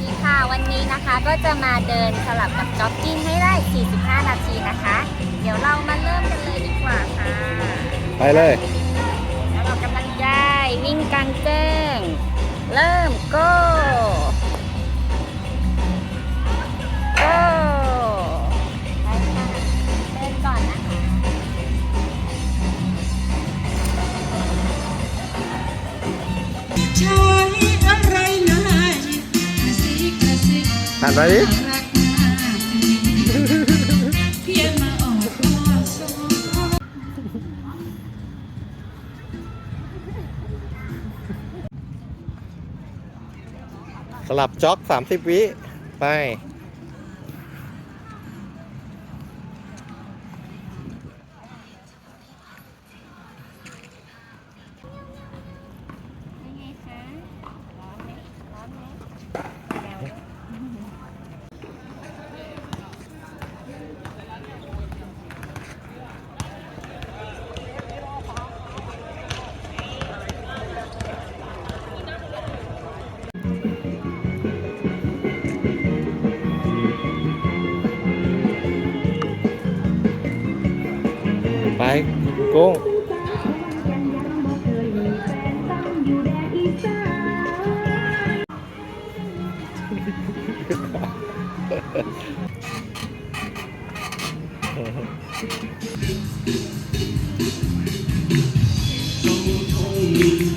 ดีค่ะวันนี้นะคะก็จะมาเดินสลับกับจ็อกกิ้งให้ได้ 45 นาทีนะคะ เดี๋ยวเรามาเริ่มกันเลยดีกว่าค่ะไปเลยแล้วเรากำลังได้วิ่งกลางแจ้ง เริ่ม go หันมาดิรับจ็อกสามสิบวิ ไป ไปกุ้ง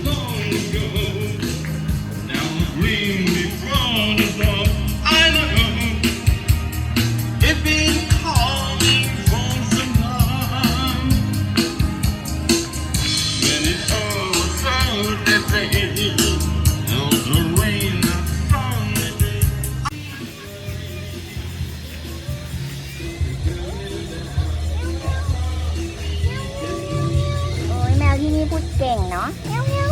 Now พูดเก่งเนาะเมียวเมียว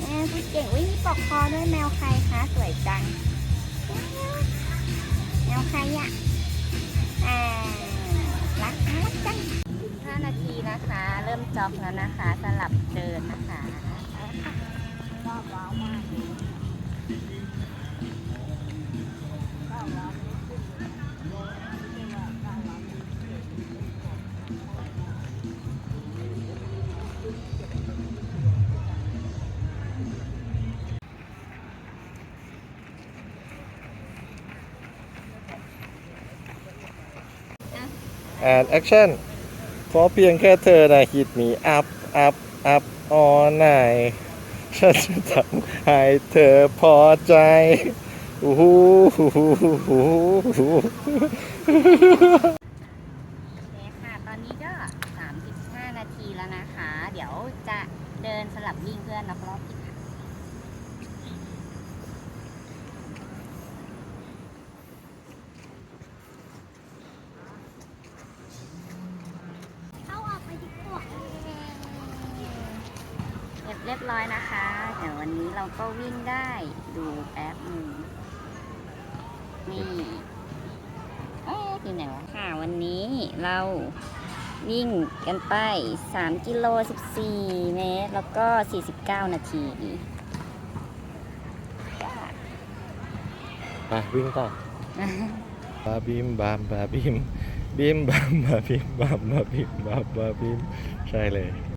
แมวพูดเก่งวิมีปลอกคอด้วยแมวใครคะสวยจังเมียวแมวใครอะอ่ารักรักจัง5นาทีนะคะ เริ่มจ็อกแล้วนะคะสลับเดินนะคะ แอนแอคชั่นเพราะเพียงแค่เธอนะฮิตมีอัพอัพอัพออนไหนฉันจะทำให้เธอพอใจอู้หูหูหูหูหูหูโอเคค่ะ ตอนนี้ก็ 35 นาทีแล้วนะคะ เดี๋ยวจะเดินสลับวิ่งเพื่อนนับรอบอีกค่ะ เข้าออกไปดีกว่า เรียบเรียบร้อยนะคะ เดี๋ยววันนี้เราก็วิ่งได้ดูแป๊บหนึ่งนี่เอ๊ะอยู่ไหนวะค่ะวันนี้เราวิ่งกันไป 3 กิโล 14 เมตร แล้วก็ 49 นาทีไปวิ่งต่อบาบิมบามบาบิมบิมบามบาบิมบามบาบิมบามบาบิมใช่เลย